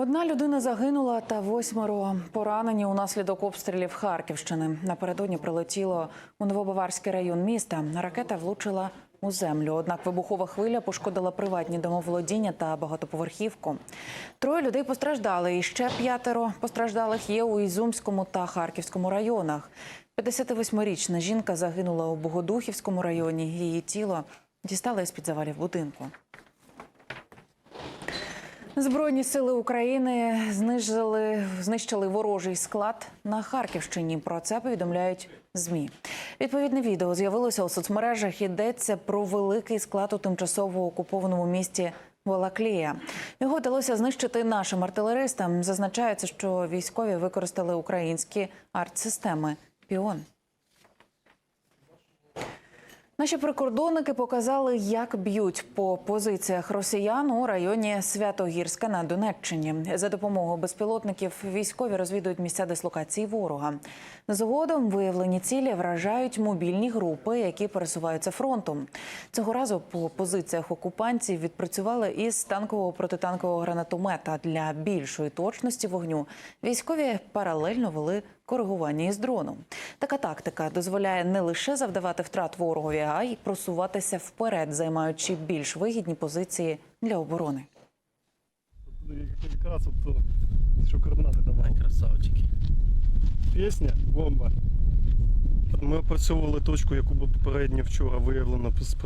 Одна людина загинула та восьмеро поранені унаслідок обстрілів Харківщини. Напередодні прилетіло у Новобаварський район міста. Ракета влучила у землю. Однак вибухова хвиля пошкодила приватні домоволодіння та багатоповерхівку. Троє людей постраждали. І ще п'ятеро постраждалих є у Ізюмському та Харківському районах. 58-річна жінка загинула у Богодухівському районі. Її тіло дістали з під завалів будинку. Збройні сили України знищили, знищили ворожий склад на Харківщині. Про це повідомляють змі. Відповідне відео з'явилося у соцмережах. Йдеться про великий склад у тимчасово окупованому місті Волаклія. Його вдалося знищити нашим артилеристам. Зазначається, що військові використали українські артсистеми Піон. Наші прикордонники показали, як б'ють по позиціях росіян у районі Святогірська на Донеччині. За допомогою безпілотників військові розвідують місця дислокації ворога. Згодом виявлені цілі вражають мобільні групи, які пересуваються фронтом. Цього разу по позиціях окупантів відпрацювали із танкового протитанкового гранатомета для більшої точності вогню. Військові паралельно вели коригування із дрону. Така тактика дозволяє не лише завдавати втрат ворогові, а й просуватися вперед, займаючи більш вигідні позиції для оборони. Якраз от, то, що координати давав. Ай, красавчики. Пісня бомба. Ми опрацьовували точку, яку було попередньо вчора виявлено з,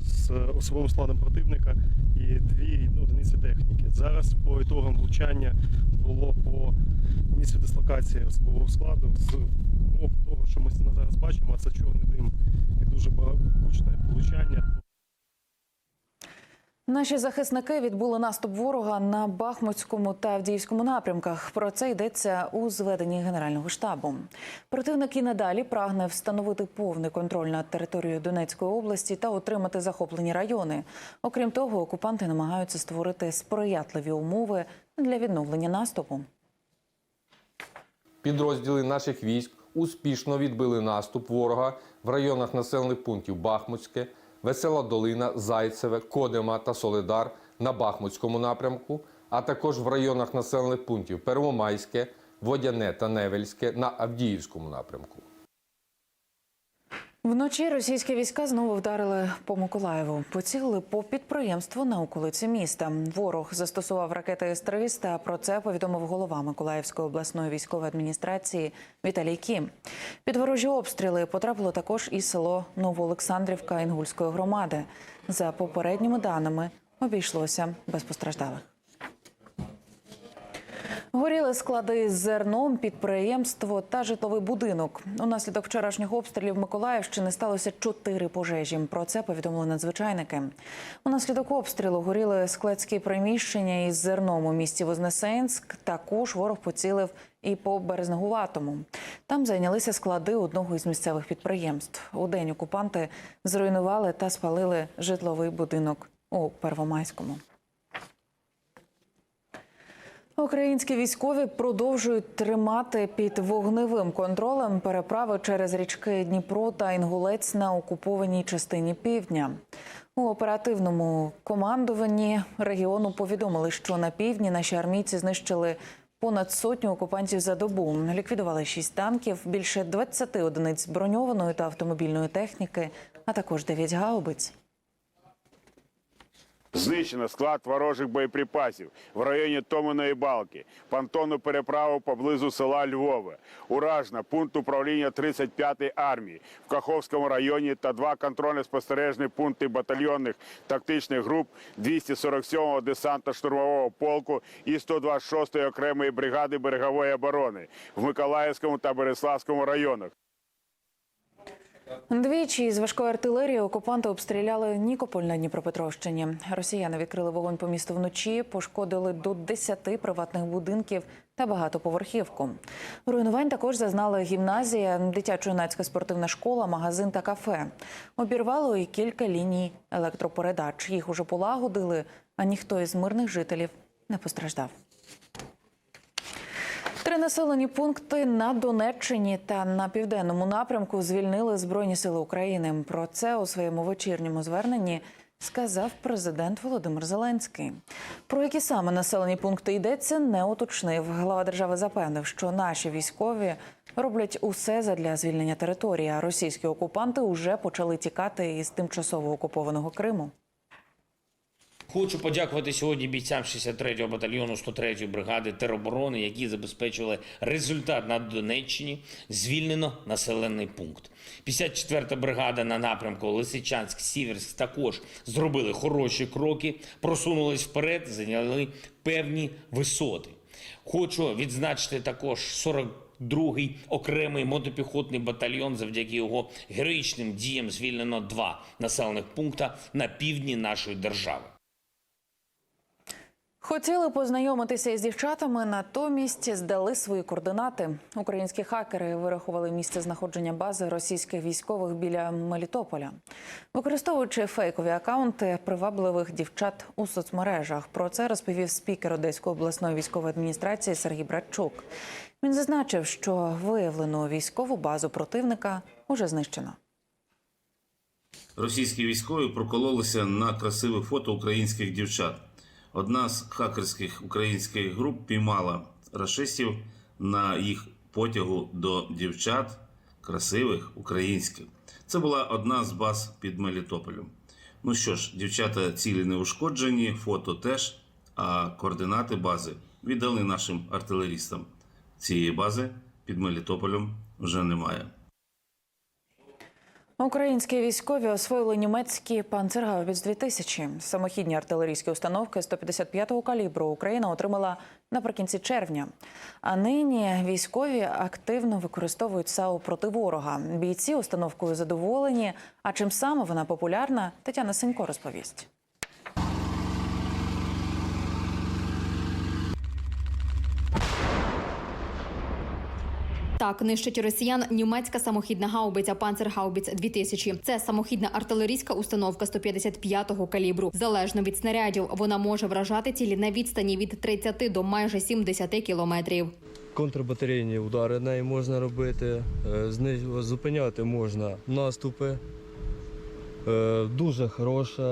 з особовим складом противника і дві одиниці техніки. Зараз по ітогам влучання було по місцю дислокації особового складу з умов того, що ми зараз бачимо, а це чорний дим і дуже багатогучне влучання. Наші захисники відбули наступ ворога на Бахмутському та Авдіївському напрямках. Про це йдеться у зведенні Генерального штабу. Противник і надалі прагне встановити повний контроль над територією Донецької області та отримати захоплені райони. Окрім того, окупанти намагаються створити сприятливі умови для відновлення наступу. Підрозділи наших військ успішно відбили наступ ворога в районах населених пунктів Бахмутське, Весела Долина, Зайцеве, Кодема та Солидар на Бахмутському напрямку, а також в районах населених пунктів Первомайське, Водяне та Невельське на Авдіївському напрямку. Вночі російські війська знову вдарили по Миколаєву. Поцілили по підприємству на околиці міста. Ворог застосував ракети С-300. Про це повідомив голова Миколаївської обласної військової адміністрації Віталій Кім. Під ворожі обстріли потрапило також і село Новоолександрівка Інгульської громади. За попередніми даними обійшлося без постраждалих. Горіли склади з зерном, підприємство та житловий будинок. Унаслідок вчорашніх обстрілів Миколаївщини сталося чотири пожежі. Про це повідомили надзвичайники. Унаслідок обстрілу горіли складські приміщення із зерном у місті Вознесенськ. Також ворог поцілив і по Березнегуватому. Там зайнялися склади одного із місцевих підприємств. У день окупанти зруйнували та спалили житловий будинок у Первомайському. Українські військові продовжують тримати під вогневим контролем переправи через річки Дніпро та Інгулець на окупованій частині півдня. У оперативному командуванні регіону повідомили, що на півдні наші армійці знищили понад сотню окупантів за добу. Ліквідували шість танків, більше 20 одиниць броньованої та автомобільної техніки, а також 9 гаубиць. Знищено склад ворожих боєприпасів в районі Томиної балки, понтонну переправу поблизу села Львове, Уражна, пункт управління 35-ї армії в Каховському районі та два контрольно-спостережні пункти батальйонних тактичних груп 247-го десантно-штурмового полку і 126-ї окремої бригади берегової оборони в Миколаївському та Береславському районах. Двічі з важкої артилерії окупанти обстріляли Нікополь на Дніпропетровщині. Росіяни відкрили вогонь по місту вночі, пошкодили до 10 приватних будинків та багатоповерхівку. Руйнувань також зазнали гімназія, дитячо-юнацька спортивна школа, магазин та кафе. Обірвало і кілька ліній електропередач. Їх уже полагодили, а ніхто із мирних жителів не постраждав. Населені пункти на Донеччині та на південному напрямку звільнили Збройні сили України. Про це у своєму вечірньому зверненні сказав президент Володимир Зеленський. Про які саме населені пункти йдеться, не уточнив. Глава держави запевнив, що наші військові роблять усе задля звільнення території. А російські окупанти вже почали тікати із тимчасово окупованого Криму. Хочу подякувати сьогодні бійцям 63-го батальйону 103-ї бригади тероборони, які забезпечили результат на Донеччині. Звільнено населений пункт. 54-та бригада на напрямку Лисичанськ, Сіверськ також зробили хороші кроки, просунулись вперед, зайняли певні висоти. Хочу відзначити також 42-й окремий мотопіхотний батальйон. Завдяки його героїчним діям звільнено два населених пункта на півдні нашої держави. Хотіли познайомитися із дівчатами, натомість здали свої координати. Українські хакери вирахували місце знаходження бази російських військових біля Мелітополя, використовуючи фейкові акаунти привабливих дівчат у соцмережах. Про це розповів спікер Одеської обласної військової адміністрації Сергій Братчук. Він зазначив, що виявлену військову базу противника уже знищено. Російські військові прокололися на красивих фото українських дівчат. Одна з хакерських українських груп піймала рашистів на їх потягу до дівчат красивих українських. Це була одна з баз під Мелітополем. Ну що ж, дівчата цілі не ушкоджені, фото теж, а координати бази віддали нашим артилерістам. Цієї бази під Мелітополем вже немає. Українські військові освоїли німецькі панцергаубіц 2000 Самохідні артилерійські установки 155-го калібру Україна отримала наприкінці червня. А нині військові активно використовують САУ проти ворога. Бійці установкою задоволені. А чим саме вона популярна, Тетяна Сенько розповість. Так, нищить росіян німецька самохідна гаубиця Панцергаубіц 2000 Це самохідна артилерійська установка 155-го калібру. Залежно від снарядів, вона може вражати цілі на відстані від 30 до майже 70 кілометрів. Контрбатарейні удари нею можна робити, е, зупиняти можна наступи. Е, Дуже хороша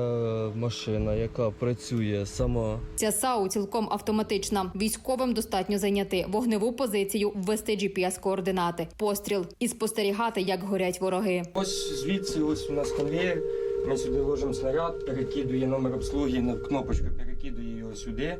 машина, яка працює сама. Ця САУ цілком автоматична. Військовим достатньо зайняти вогневу позицію, ввести GPS-координати, постріл і спостерігати, як горять вороги. Ось звідси ось у нас конвейер. Ми сюди ложимо снаряд, перекидує номер обслуги на кнопочку, перекидує його сюди.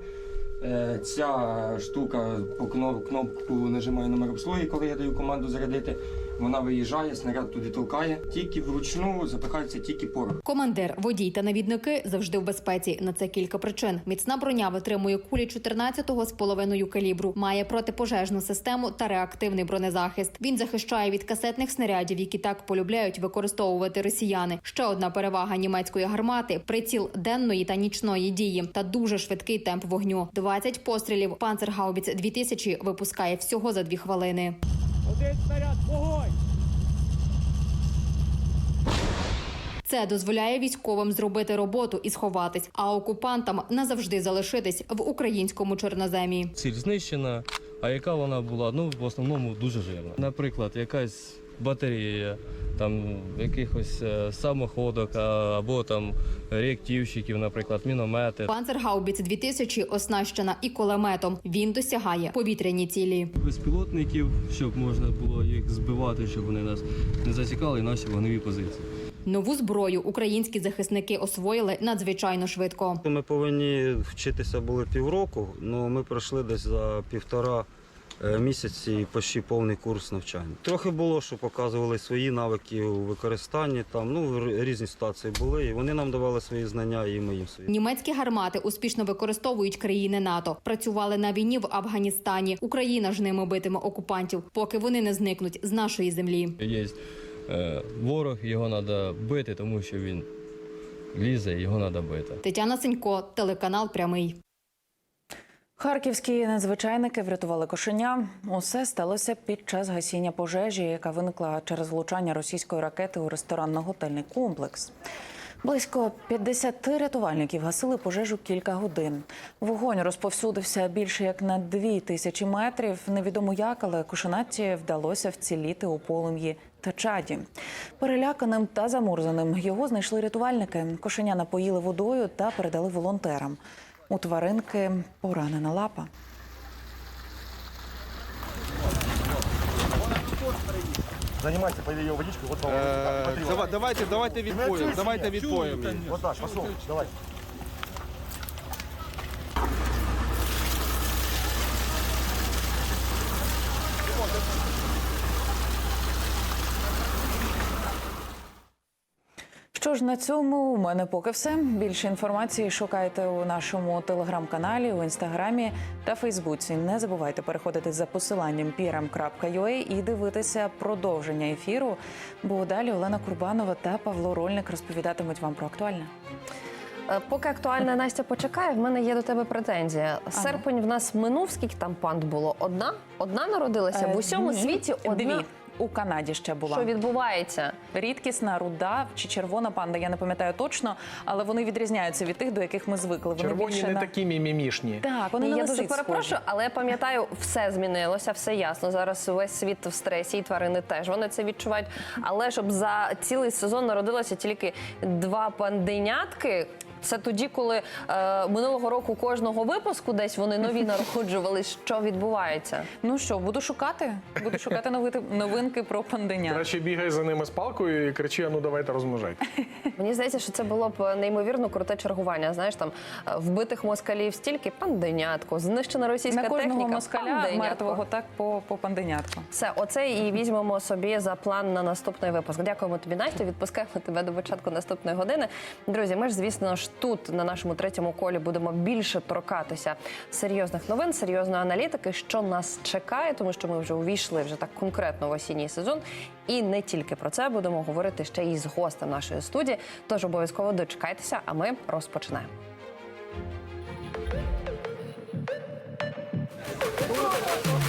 Е, Ця штука по кнопку нажимає номер обслуги, коли я даю команду зарядити. Вона виїжджає, снаряд туди толкає. Тільки вручну запихається тільки порох. Командир, водій та навідники завжди в безпеці. На це кілька причин. Міцна броня витримує кулі 14-го з половиною калібру, має протипожежну систему та реактивний бронезахист. Він захищає від касетних снарядів, які так полюбляють використовувати росіяни. Ще одна перевага німецької гармати приціл денної та нічної дії та дуже швидкий темп вогню. 20 пострілів. Панцергаубіц 2000 випускає всього за дві хвилини. Це дозволяє військовим зробити роботу і сховатись, а окупантам назавжди залишитись в українському чорноземі. Ціль знищена, а яка вона була? Ну, в основному дуже жирна. Наприклад, якась батарея, там якихось е, самоходок або там реактивщиків, наприклад, міномети. Панцергаубіц 2000 оснащена і кулеметом. Він досягає повітряні цілі. Безпілотників, щоб можна було їх збивати, щоб вони нас не зацікали наші вогневі позиції. Нову зброю українські захисники освоїли надзвичайно швидко. Ми повинні вчитися були півроку, але ми пройшли десь за півтора місяці і почти повний курс навчання. Трохи було, що показували свої навики у використанні. Там ну різні ситуації були, і вони нам давали свої знання, і ми їм свої. Німецькі гармати успішно використовують країни НАТО. Працювали на війні в Афганістані. Україна ж ними битиме окупантів, поки вони не зникнуть з нашої землі. Є е, ворог, його треба бити, тому що він лізе, його треба бити. Тетяна Сенько, телеканал Прямий. Харківські надзвичайники врятували кошеня. Усе сталося під час гасіння пожежі, яка виникла через влучання російської ракети у ресторанно-готельний комплекс. Близько 50 рятувальників гасили пожежу кілька годин. Вогонь розповсюдився більше як на дві тисячі метрів. Невідомо як, але Кошенаті вдалося вціліти у полум'ї та чаді. Переляканим та замурзаним його знайшли рятувальники. Кошеня напоїли водою та передали волонтерам. У тваринки поранена лапа. Занимайся, пойди ее водичкой. Вот, Е, давай- давайте, давайте відпоємо. Давайте відпоємо. її. вот так, пошел, давай. Що ж на цьому у мене поки все. Більше інформації шукайте у нашому телеграм-каналі, у інстаграмі та Фейсбуці. Не забувайте переходити за посиланням pram.ua і дивитися продовження ефіру. Бо далі Олена Курбанова та Павло Рольник розповідатимуть вам про актуальне. Е, Поки актуальна Настя почекає, в мене є до тебе претензія. Серпень в нас минув, скільки там панд було? Одна? Одна народилася в усьому Е, світі одна. Дві. У Канаді ще була Що відбувається? рідкісна руда чи червона панда. Я не пам'ятаю точно, але вони відрізняються від тих, до яких ми звикли. Вони Червоні більше не на... такі мімімішні. Так, вони Ні, на я дуже лисиць перепрошую, схожі. але я пам'ятаю, все змінилося, все ясно. Зараз весь світ в стресі, і тварини теж вони це відчувають. Але щоб за цілий сезон народилося тільки два панденятки. Це тоді, коли е, минулого року кожного випуску десь вони нові народжували. Що відбувається? Ну що, буду шукати? Буду шукати новити- новинки про панденя. Краще бігай за ними з палкою і кричи, а ну давайте розмножайте. Мені здається, що це було б неймовірно круте чергування. Знаєш, там е, вбитих москалів стільки панденятко, знищена російська На кожного техніка. москаля панденятко. мертвого так по, по панденятку. Все, оце і візьмемо собі за план на наступний випуск. Дякуємо тобі, Настя. Відпускаємо тебе до початку наступної години. Друзі, ми ж, звісно ж, Тож тут на нашому третьому колі будемо більше торкатися серйозних новин, серйозної аналітики, що нас чекає, тому що ми вже увійшли вже так конкретно в осінній сезон. І не тільки про це будемо говорити ще і з гостем нашої студії. Тож обов'язково дочекайтеся, а ми розпочинаємо. Thank.